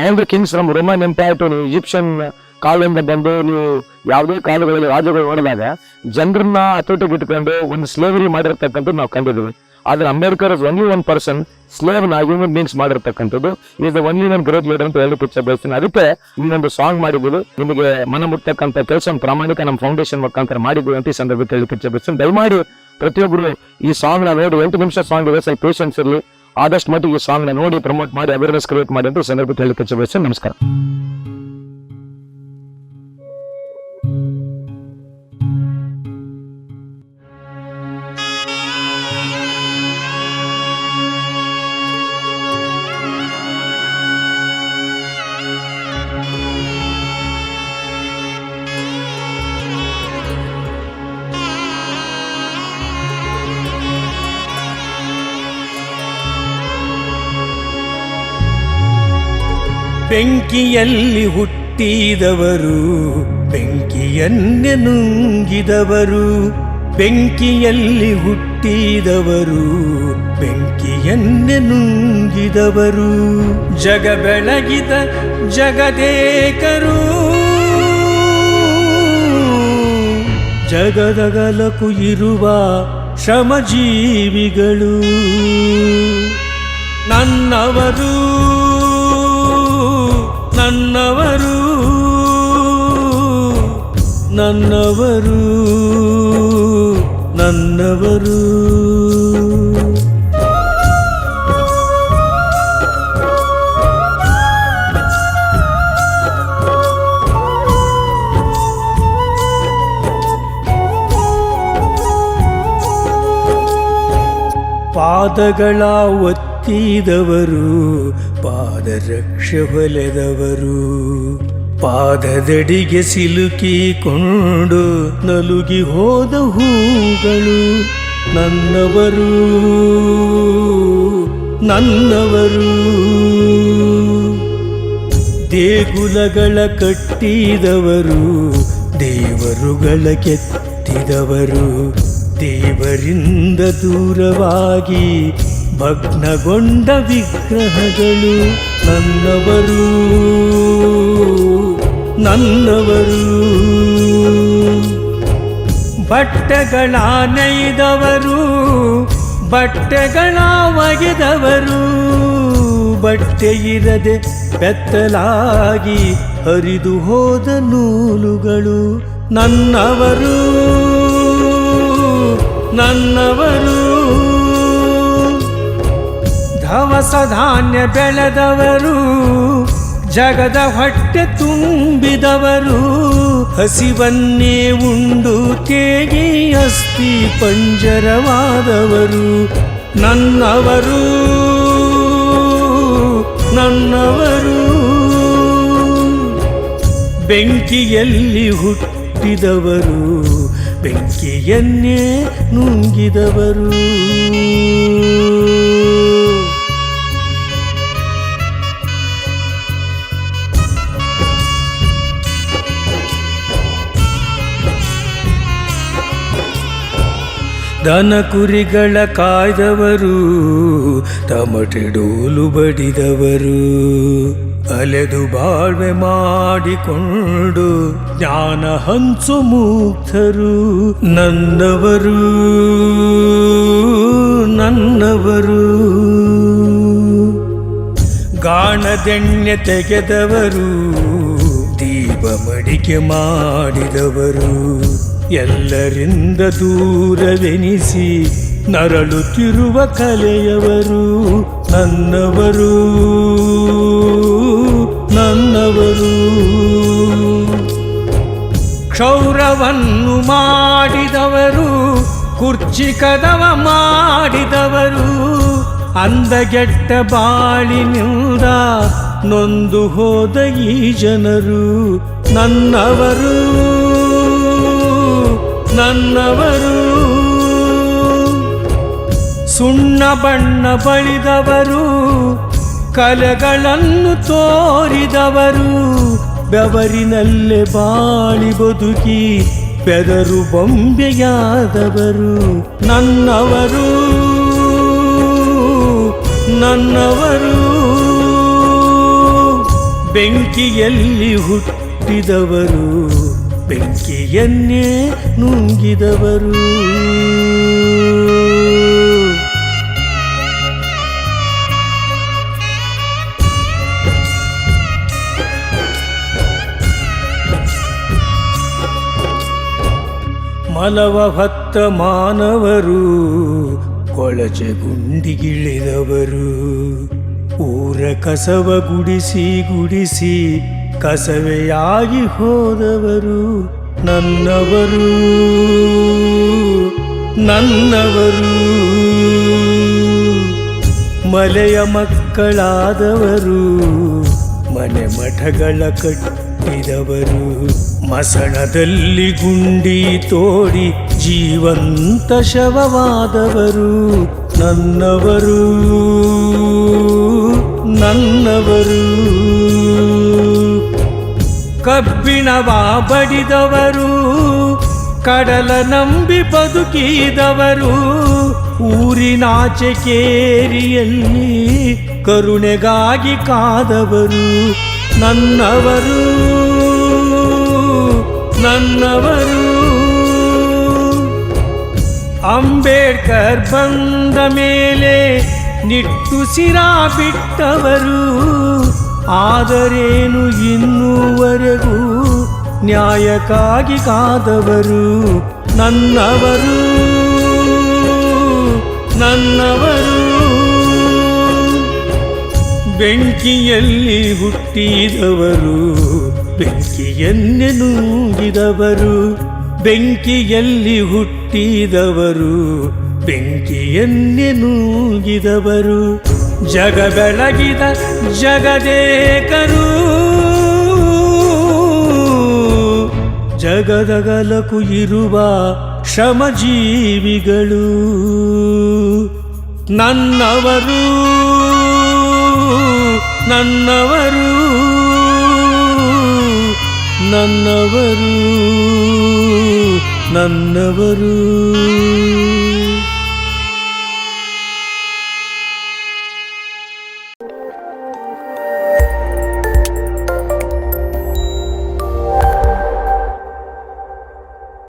And kings ನಮ್ಮ Roman empire to Egyptian ಕಾಲದಿಂದ ಬಂದು ನೀವು ಯಾವುದೇ ಕಾಲಗಳಲ್ಲಿ ರಾಜ್ಯಗಳು ನೋಡಿದಾಗ ಜನರನ್ನ ಹತೋಟಿಗೆ ಬಿಟ್ಕೊಂಡು ಒಂದು ಸ್ಲೇವರಿ ಮಾಡಿರ್ತಕ್ಕಂಥದ್ದು ನಾವು ಕಂಡಿದ್ದೀವಿ. ಆದರೆ ಅಂಬೇಡ್ಕರ್ ಒನ್ಲಿ ಒನ್ ಪರ್ಸನ್ ಸ್ಲೇವ್ನ ಹ್ಯೂಮನ್ ಬೀಂಗ್ಸ್ ಮಾಡಿರ್ತಕ್ಕಂಥದ್ದು. Is only one growth leader ಅಂತ ಹೇಳಿ ಪಿಕ್ಚರ್ ಬೆಳೆಸ್ತೀನಿ ಅದಕ್ಕೆ ಇನ್ನೊಂದು ಸಾಂಗ್ ಮಾಡಿದ್ದು ನಿಮಗೆ ಮನ ಮುಟ್ಟತಕ್ಕಂಥ ಕೆಲಸ ಪ್ರಾಮಾಣಿಕ ನಮ್ಮ ಫೌಂಡೇಶನ್ ಮುಖಾಂತರ ಮಾಡಿದ್ದು ಅಂತ ಈ ಸಂದರ್ಭದಲ್ಲಿ ಪಿಕ್ಚರ್ ಬೆಳೆಸ್ತೀನಿ ದಯಮಾಡಿ ಪ್ರತಿಯೊಬ್ಬರು ಈ ಸಾಂಗ್ನ ನೋಡಿ, ಎಂಟು ನಿಮಿಷ ಸಾಂಗ್ ಇದೆ. ಸ್ವಲ್ಪ ಪೇಷನ್ಸ್ ಇರಲಿ. ಆದಷ್ಟು ಮಟ್ಟಿಗೆ ಈ ಸಾಂಗ್ನ ನೋಡಿ ಪ್ರಮೋಟ್ ಮಾಡಿ ಅವೇರ್ನೆಸ್ ಕ್ರಿಯೇಟ್ ಮಾಡಿ ಅಂತ ಸಂದರ್ಭದಲ್ಲಿ ಹೇಳಿ ನಮಸ್ಕಾರ. ಬೆಂಕಿಯಲ್ಲಿ ಹುಟ್ಟಿದವರು, ಬೆಂಕಿಯನ್ನೇ ನುಂಗಿದವರು. ಬೆಂಕಿಯಲ್ಲಿ ಹುಟ್ಟಿದವರು, ಬೆಂಕಿಯನ್ನೇ ನುಂಗಿದವರು. ಜಗ ಬೆಳಗಿದ ಜಗದೇಕರು. ಜಗದಗಲಕು ಇರುವ ಶ್ರಮಜೀವಿಗಳು. ನನ್ನವರು ನನ್ನವರು ನನ್ನವರು ನನ್ನವರು. ಪಾದಗಳ ಒತ್ತಿದವರು ಪಾದರಕ್ಷ ಹೊಲೆದವರು ಪಾದದಡಿಗೆ ಸಿಲುಕಿಕೊಂಡು ನಲುಗಿ ಹೋದ ಹೂಗಳು ನನ್ನವರು ನನ್ನವರು. ದೇಗುಲಗಳ ಕಟ್ಟಿದವರು, ದೇವರುಗಳ ಕೆತ್ತಿದವರು. ದೇವರಿಂದ ದೂರವಾಗಿ ಭಗ್ನಗೊಂಡ ವಿಗ್ರಹಗಳು ನನ್ನವರು ನನ್ನವರು. ಬಟ್ಟೆಗಳ ನೈದವರು ಬಟ್ಟೆಗಳ ಒಗೆದವರು. ಬಟ್ಟೆ ಇರದೆ ಬೆತ್ತಲಾಗಿ ಹರಿದು ಹೋದ ನೂಲುಗಳು ನನ್ನವರು ನನ್ನವರು. ಧವಸ ಧಾನ್ಯ ಬೆಳೆದವರು, ಜಗದ ಹೊಟ್ಟೆ ತುಂಬಿದವರು, ಹಸಿವನ್ನೇ ಉಂಡು ಕೇಗಿ ಅಸ್ತಿ ಪಂಜರವಾದವರು. ನನ್ನವರು ನನ್ನವರು. ಬೆಂಕಿಯಲ್ಲಿ ಹುಟ್ಟಿದವರು, ಬೆಂಕಿಯನ್ನೇ ನುಂಗಿದವರು. ದನ ಕುರಿಗಳ ಕಾಯ್ದವರು, ತಮಟೆಡೋಲು ಬಡಿದವರು. ಅಲೆದು ಬಾಳ್ವೆ ಮಾಡಿಕೊಂಡು ಜ್ಞಾನ ಹಂಸು ಮುಕ್ತರು, ನನ್ನವರು ನನ್ನವರು. ಗಾಣದೆಣ್ಣೆ ತೆಗೆದವರು, ದೀಪ ಮಡಿಕೆ ಮಾಡಿದವರು. ಎಲ್ಲರಿಂದ ದೂರವೆನಿಸಿ ನರಳುತ್ತಿರುವ ಕಲೆಯವರು ನನ್ನವರು ನನ್ನವರು. ಕ್ಷೌರವನ್ನು ಮಾಡಿದವರು, ಕುರ್ಚಿ ಕದವ ಮಾಡಿದವರು, ಅಂದಗೆಟ್ಟ ಬಾಳಿನಿಂದ ನೊಂದು ಹೋದ ಈ ಜನರು ನನ್ನವರು. ನನ್ನವರು. ಸುಣ್ಣ ಬಣ್ಣ ಬಳಿದವರು, ಕಲೆಗಳನ್ನು ತೋರಿದವರು. ಬೆವರಿನಲ್ಲೇ ಬಾಳಿ ಬದುಕಿ ಬೆದರು ಬೊಂಬೆಯಾದವರು. ನನ್ನವರು ನನ್ನವರು. ಬೆಂಕಿಯಲ್ಲಿ ಹುಟ್ಟಿದವರು. ಬೆಂಕಿಯನ್ನೇ ನುಂಗಿದವರು. ಮಲವ ಭತ್ತ ಮಾನವರು ಕೊಳಚೆ ಗುಂಡಿಗಿಳಿದವರು. ಊರ ಕಸವ ಗುಡಿಸಿ ಗುಡಿಸಿ ಕಸವೆಯಾಗಿ ಹೋದವರು ನನ್ನವರು ನನ್ನವರು. ಮಲೆಯ ಮಕ್ಕಳಾದವರು, ಮನೆ ಮಠಗಳ ಕಟ್ಟಿದವರು, ಮಸಣದಲ್ಲಿ ಗುಂಡಿ ತೋಡಿ ಜೀವಂತ ಶವವಾದವರು ನನ್ನವರು ನನ್ನವರು. ಕಬ್ಬಿಣವ ಬಡಿದವರು, ಕಡಲ ನಂಬಿ ಬದುಕಿದವರು ಊರಿನಾಚೆ ಕೇರಿಯಲ್ಲಿ ಕರುಣೆಗಾಗಿ ಕಾದವರು. ನನ್ನವರು ನನ್ನವರು. ಅಂಬೇಡ್ಕರ್ ಬಂದ ಮೇಲೆ ನಿಟ್ಟುಸಿರಾ ಬಿಟ್ಟವರು. ಆದರೇನು ಇನ್ನುವರೆಗೂ ನ್ಯಾಯಕ್ಕಾಗಿ ಕಾದವರು ನನ್ನವರು ನನ್ನವರು. ಬೆಂಕಿಯಲ್ಲಿ ಹುಟ್ಟಿದವರು ಬೆಂಕಿಯನ್ನೇ ನುಂಗಿದವರು. ಬೆಂಕಿಯಲ್ಲಿ ಹುಟ್ಟಿದವರು ಬೆಂಕಿಯನ್ನೇ ನುಂಗಿದವರು. ಜಗ ಬೆಳಗಿದ ಜಗದೇಕರು. ಜಗದಗಲಕು ಇರುವ ಶ್ರಮಜೀವಿಗಳು. ನನ್ನವರು ನನ್ನವರು ನನ್ನವರು ನನ್ನವರು.